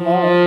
Namo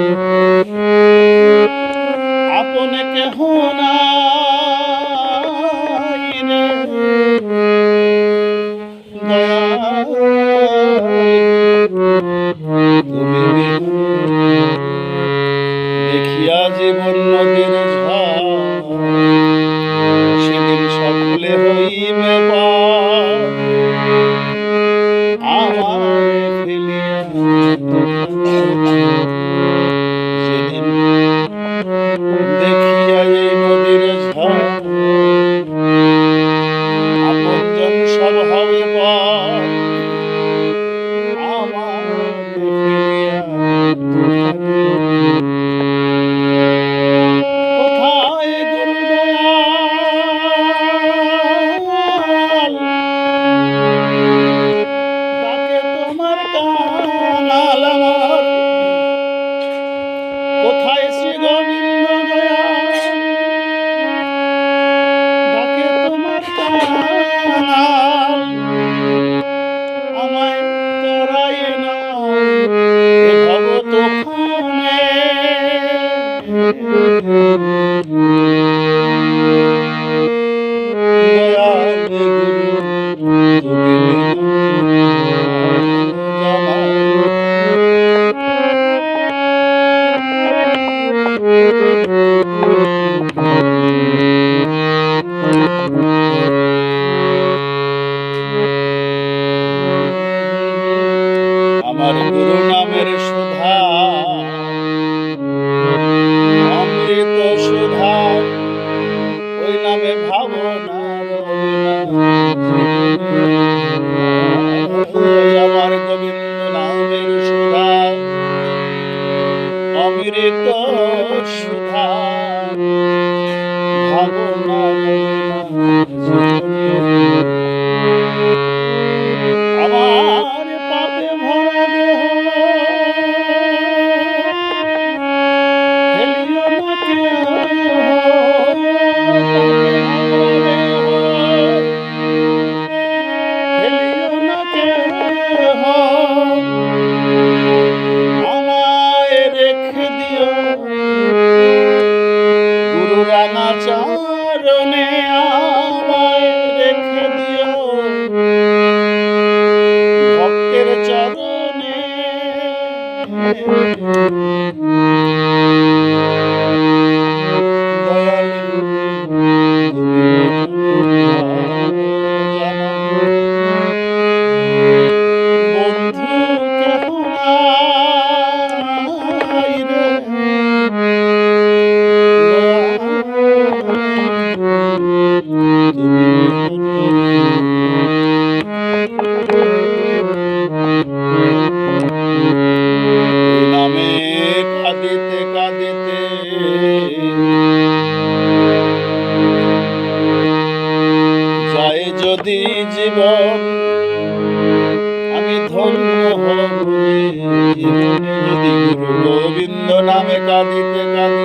আমার গুরু নামের সুধা। অমৃত সুধা। ওই নামে ভাবনা আমার গোবিন্দ নামের সুধা। অমৃত সুধা। জীবন। আমি ধন্য হব। জীবনে গোবিন্দ নামে কাঁদিতে কাঁদিতে